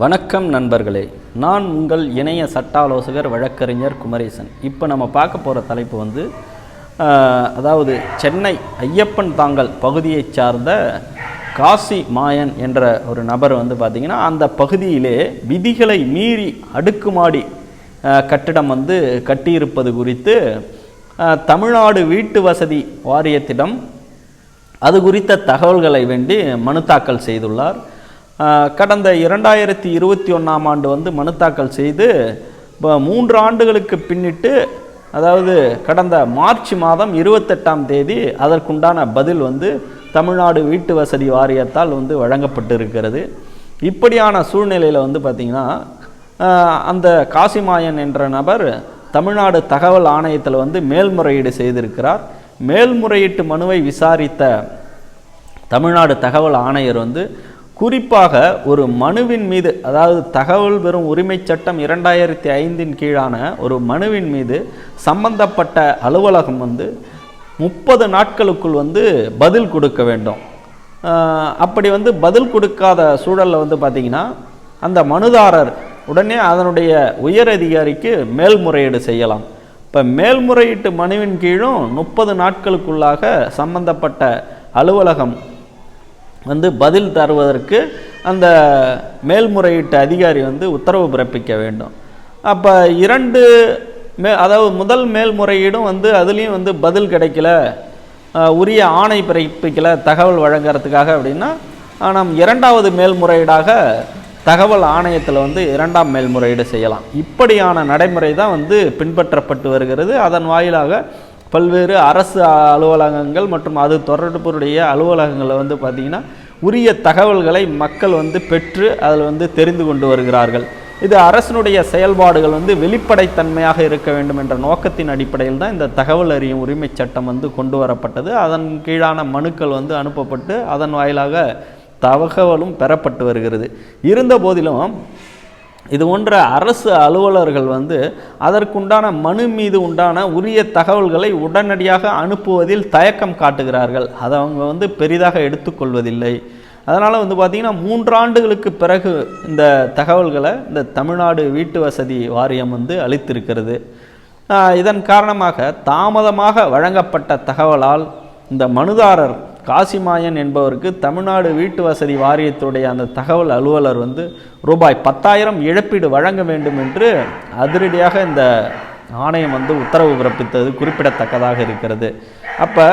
வணக்கம் நண்பர்களே நான் உங்கள் இணைய சட்ட ஆலோசகர் வழக்கறிஞர் குமரேசன். இப்போ நம்ம பார்க்க போகிற தலைப்பு வந்து அதாவது சென்னை ஐயப்பன் தாங்கல் பகுதியைச் சார்ந்த காசி மாயன் என்ற ஒரு நபர் வந்து பார்த்திங்கன்னா அந்த பகுதியிலே விதிகளை மீறி அடுக்குமாடி கட்டிடம் வந்து கட்டியிருப்பது குறித்து தமிழ்நாடு வீட்டு வசதி வாரியத்திடம் அது குறித்த தகவல்களை வேண்டி மனு தாக்கல் செய்துள்ளார். கடந்த இரண்டாயிரத்தி இருபத்தி ஒன்றாம் ஆண்டு வந்து மனு தாக்கல் செய்து இப்போ மூன்று ஆண்டுகளுக்கு பின்னிட்டு அதாவது கடந்த மார்ச் மாதம் இருபத்தெட்டாம் தேதி அதற்குண்டான பதில் வந்து தமிழ்நாடு வீட்டு வசதி வாரியத்தால் வந்து வழங்கப்பட்டிருக்கிறது. இப்படியான சூழ்நிலையில் வந்து பார்த்திங்கன்னா அந்த காசிமாயன் என்ற நபர் தமிழ்நாடு தகவல் ஆணையத்தில் வந்து மேல்முறையீடு செய்திருக்கிறார். மேல்முறையீட்டு மனுவை விசாரித்த தமிழ்நாடு தகவல் ஆணையர் வந்து குறிப்பாக ஒரு மனுவின் மீது அதாவது தகவல் பெறும் உரிமைச் சட்டம் இரண்டாயிரத்தி ஐந்தின் கீழான ஒரு மனுவின் மீது சம்பந்தப்பட்ட அலுவலகம் வந்து முப்பது நாட்களுக்குள் வந்து பதில் கொடுக்க வேண்டும். அப்படி வந்து பதில் கொடுக்காத சூழலில் வந்து பார்த்திங்கன்னா அந்த மனுதாரர் உடனே அதனுடைய உயர் அதிகாரிக்கு மேல்முறையீடு செய்யலாம். இப்போ மேல்முறையீட்டு மனுவின் கீழும் முப்பது நாட்களுக்குள்ளாக சம்பந்தப்பட்ட அலுவலகம் வந்து பதில் தருவதற்கு அந்த மேல்முறையீட்டு அதிகாரி வந்து உத்தரவு பிறப்பிக்க வேண்டும். அப்போ இரண்டு மே அதாவது முதல் மேல்முறையீடும் வந்து அதுலேயும் வந்து பதில் கிடைக்கல. உரிய ஆணை பிறப்பிக்கல தகவல் வழங்குறதுக்காக அப்படின்னா நாம் இரண்டாவது மேல்முறையீடாக தகவல் ஆணையத்தில் வந்து இரண்டாம் மேல்முறையீடு செய்யலாம். இப்படியான நடைமுறை தான் வந்து பின்பற்றப்பட்டு வருகிறது. அதன் வாயிலாக பல்வேறு அரசு அலுவலகங்கள் மற்றும் அது தொடர்புடைய அலுவலகங்களில் வந்து பார்த்திங்கன்னா உரிய தகவல்களை மக்கள் வந்து பெற்று அதில் வந்து தெரிந்து கொண்டு வருகிறார்கள். இது அரசினுடைய செயல்பாடுகள் வந்து வெளிப்படைத்தன்மையாக இருக்க வேண்டும் என்ற நோக்கத்தின் அடிப்படையில் தான் இந்த தகவல் அறியும் உரிமைச் சட்டம் வந்து கொண்டு வரப்பட்டது. அதன் கீழான மனுக்கள் வந்து அனுப்பப்பட்டு அதன் வாயிலாக தகவலும் பெறப்பட்டு வருகிறது. இருந்த போதிலும் இது போன்ற அரசு அலுவலர்கள் வந்து அதற்குண்டான மனு மீது உண்டான உரிய தகவல்களை உடனடியாக அனுப்புவதில் தயக்கம் காட்டுகிறார்கள். அதை அவங்க வந்து பெரிதாக எடுத்துக்கொள்வதில்லை. அதனால் வந்து பார்த்திங்கன்னா மூன்றாண்டுகளுக்கு பிறகு இந்த தகவல்களை இந்த தமிழ்நாடு வீட்டு வசதி வாரியம் வந்து அளித்திருக்கிறது. இதன் காரணமாக தாமதமாக வழங்கப்பட்ட தகவலால் இந்த மனுதாரர் காசிமாயன் என்பவருக்கு தமிழ்நாடு வீட்டு வசதி வாரியத்துடைய அந்த தகவல் அலுவலர் வந்து ரூபாய் பத்தாயிரம் இழப்பீடு வழங்க வேண்டும் என்று அதிரடியாக இந்த ஆணையம் வந்து உத்தரவு பிறப்பித்தது குறிப்பிடத்தக்கதாக இருக்கிறது. அப்போ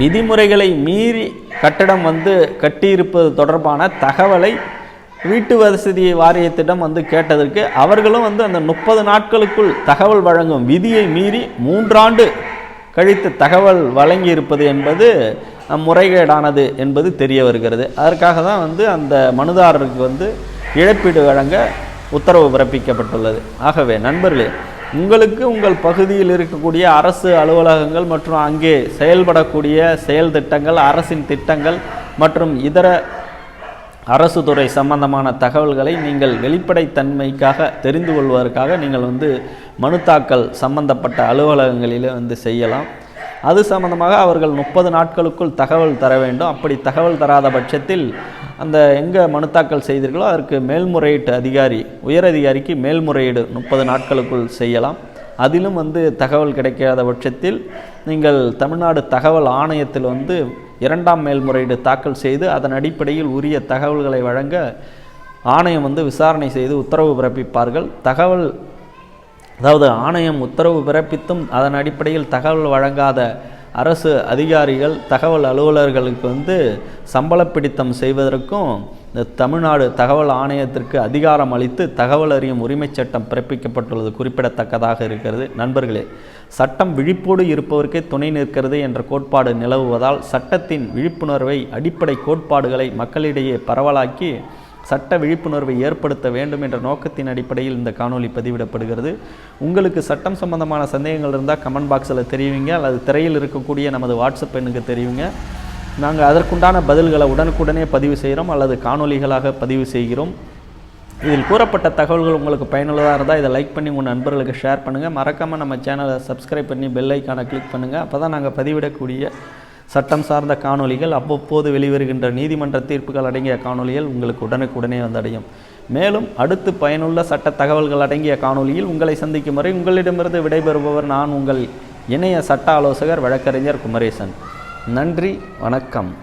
விதிமுறைகளை மீறி கட்டடம் வந்து கட்டியிருப்பது தொடர்பான தகவலை வீட்டு வசதி வாரியத்திடம் வந்து கேட்டதற்கு அவர்களும் வந்து அந்த முப்பது நாட்களுக்குள் தகவல் வழங்கும் விதியை மீறி மூன்றாண்டு கழித்து தகவல் வழங்கி இருப்பது என்பது முறைகேடானது என்பது தெரிய வருகிறது. அதற்காக தான் வந்து அந்த மனுதாரருக்கு வந்து இழப்பீடு வழங்க உத்தரவு பிறப்பிக்கப்பட்டுள்ளது. ஆகவே நண்பர்களே உங்களுக்கு உங்கள் பகுதியில் இருக்கக்கூடிய அரசு அலுவலகங்கள் மற்றும் அங்கே செயல்படக்கூடிய செயல் திட்டங்கள் அரசின் திட்டங்கள் மற்றும் இதர அரசு துறை சம்பந்தமான தகவல்களை நீங்கள் வெளிப்படைத்தன்மைக்காக தெரிந்து கொள்வதற்காக நீங்கள் வந்து மனு தாக்கல் சம்பந்தப்பட்ட அலுவலகங்களிலே வந்து செய்யலாம். அது சம்பந்தமாக அவர்கள் முப்பது நாட்களுக்குள் தகவல் தர வேண்டும். அப்படி தகவல் தராத பட்சத்தில் அந்த எங்கே மனு தாக்கல் செய்தீர்களோ அதற்கு மேல்முறையீட்டு அதிகாரி உயர் அதிகாரிக்கு மேல்முறையீடு முப்பது நாட்களுக்குள் செய்யலாம். அதிலும் வந்து தகவல் கிடைக்காத பட்சத்தில் நீங்கள் தமிழ்நாடு தகவல் ஆணையத்தில் வந்து இரண்டாம் மேல்முறையீடு தாக்கல் செய்து அதன் அடிப்படையில் உரிய தகவல்களை வழங்க ஆணையம் வந்து விசாரணை செய்து உத்தரவு பிறப்பிப்பார்கள். தகவல் அதாவது ஆணையம் உத்தரவு பிறப்பித்தும் அதன் அடிப்படையில் தகவல் வழங்காத அரசு அதிகாரிகள் தகவல் அலுவலர்களுக்கு வந்து சம்பள பிடித்தம் செய்வதற்கும் இந்த தமிழ்நாடு தகவல் ஆணையத்திற்கு அதிகாரம் அளித்து தகவல் அறியும் உரிமைச் சட்டம் பிறப்பிக்கப்பட்டுள்ளது. குறிப்பிடத்தக்கதாக இருக்கிறது. நண்பர்களே சட்டம் விழிப்போடு இருப்பவருக்கே துணை நிற்கிறது என்ற கோட்பாடு நிலவுவதால் சட்டத்தின் விழிப்புணர்வை அடிப்படை கோட்பாடுகளை மக்களிடையே பரவலாக்கி சட்ட விழிப்புணர்வை ஏற்படுத்த வேண்டும் என்ற நோக்கத்தின் அடிப்படையில் இந்த காணொலி பதிவிடப்படுகிறது. உங்களுக்கு சட்டம் சம்பந்தமான சந்தேகங்கள் இருந்தால் கமெண்ட் பாக்ஸில் தெரிவிங்க. அல்லது திரையில் இருக்கக்கூடிய நமது வாட்ஸ்அப் எண்ணுக்கு தெரிவிங்க. நாங்கள் அதற்குண்டான பதில்களை உடனுக்குடனே பதிவு செய்கிறோம் அல்லது காணொளிகளாக பதிவு செய்கிறோம். இதில் கூறப்பட்ட தகவல்கள் உங்களுக்கு பயனுள்ளதாக இருந்தால் இதை லைக் பண்ணி உங்கள் நண்பர்களுக்கு ஷேர் பண்ணுங்கள் மறக்காமல் நம்ம சேனலை சப்ஸ்கிரைப் பண்ணி பெல் ஐக்கானை கிளிக் பண்ணுங்கள் அப்போ தான் நாங்கள் பதிவிடக்கூடிய சட்டம் சார்ந்த காணொளிகள் அவ்வப்போது வெளிவருகின்ற நீதிமன்ற தீர்ப்புகள் அடங்கிய காணொலிகள் உங்களுக்கு உடனுக்குடனே வந்தடையும் மேலும் அடுத்து பயனுள்ள சட்ட தகவல்கள் அடங்கிய காணொலியில் உங்களை சந்திக்கும் வரை உங்களிடமிருந்து விடைபெறுபவர் நான் உங்கள் இணைய சட்ட ஆலோசகர் வழக்கறிஞர் குமரேசன். நன்றி வணக்கம்.